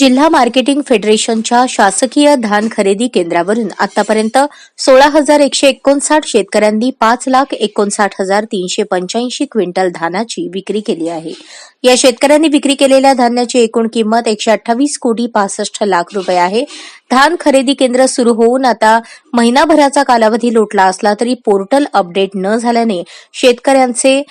जिल्हा मार्केटिंग फेडरेशनच्या शासकीय धान खरेदी केंद्रावरून आतापर्यंत सोळा हजार एकशे एकोणसाठ शेतकऱ्यांनी पाच लाख एकोणसाठ हजार तीनशे पंच्याऐंशी क्विंटल धानाची विक्री केली आहे. या शेतकऱ्यांनी विक्री केलेल्या धान्याची एकूण किंमत एकशे अठ्ठावीस कोटी पासष्ट लाख रुपये आहे. धान खरेदी केंद्र सुरू होऊन आता महिनाभराचा कालावधी लोटला असला तरी पोर्टल अपडेट न झाल्याने शेतकऱ्यांचे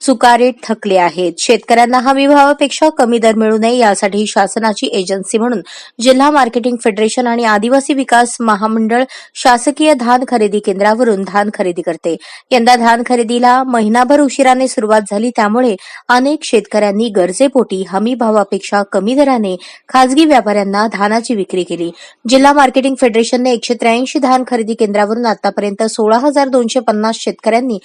चुकारे थकले आहेत. शेतकऱ्यांना हमी भावापेक्षा कमी दर मिळू नये यासाठी शासनाची एजन्सी म्हणून जिल्हा मार्केटिंग फेडरेशन आणि आदिवासी विकास महामंडळ शासकीय धान खरेदी केंद्रावरून धान खरेदी करते. यंदा धान खरेदीला महिनाभर उशिराने सुरुवात झाली त्यामुळे अनेक शेतकऱ्यांनी गरजेपोटी हमी भावापेक्षा कमी दराने खासगी व्यापाऱ्यांना धानाची विक्री केली. जिल्हा मार्केटिंग फेडरेशनने एकशे त्र्याऐंशी धान खरेदी केंद्रावरून आतापर्यंत सोळा हजार दोनशे पन्नास शेतकऱ्यांनी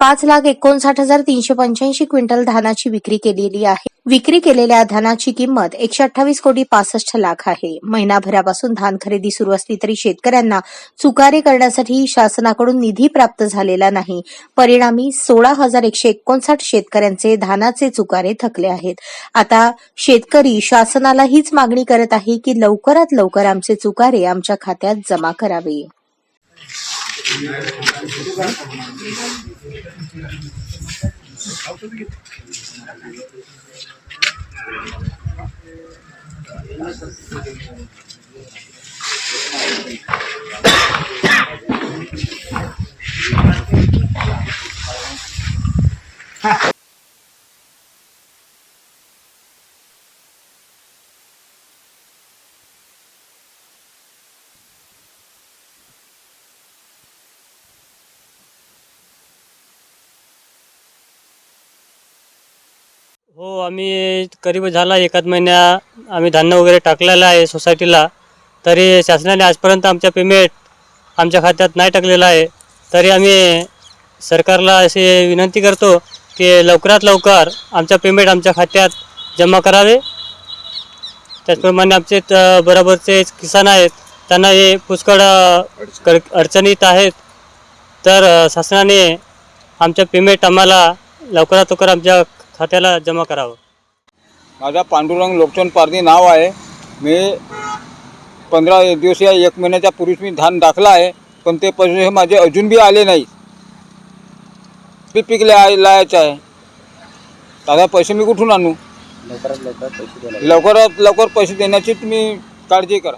पाच लाख एकोणसाठ हजार तीनशे पंच्याऐंशी क्विंटल धानाची विक्री केलेली आहे. विक्री केलेल्या धानाची किंमत एकशे अठ्ठावीस कोटी पासष्ट लाख आहे. महिनाभरापासून धान खरेदी सुरू असली तरी शेतकऱ्यांना चुकारे करण्यासाठी शासनाकडून निधी प्राप्त झालेला नाही. परिणामी सोळा हजार एकशे एकोणसाठ शेतकऱ्यांचे धानाचे चुकारे थकले आहेत. आता शेतकरी शासनाला हीच मागणी करत आहे की लवकरात लवकर आमचे चुकारे आमच्या खात्यात जमा करावे. Gracias. हो आम्ही करीब झाला एकाच महिन्या. आम्ही धान्य वगैरे टाकलेलं आहे सोसायटीला तरी शासनाने आजपर्यंत आमच्या पेमेंट आमच्या खात्यात नाही टाकलेलं आहे. तरी आम्ही सरकारला अशी विनंती करतो की लवकरात लवकर आमच्या पेमेंट आमच्या खात्यात जमा करावे. त्याचप्रमाणे आमचे बरोबरचे किसान आहेत त्यांना हे पुष्कळ अडचणीत आहेत. तर शासनाने आमच्या पेमेंट आम्हाला लवकरात लवकर आमच्या खात्याला जमा करावं. माझा पांडुरंग लोकचंद पारधी नाव आहे. मी पंधरा दिवस या एक महिन्याच्या पूर्वीच मी धान दाखला आहे पण ते पैसे माझे अजून बी आले नाही. पीक लाय लायचं आहे. दादा पैसे मी कुठून आणू? लवकरात लवकर पैसे द्यायला लवकरात लवकर पैसे देण्याची तुम्ही काळजी करा.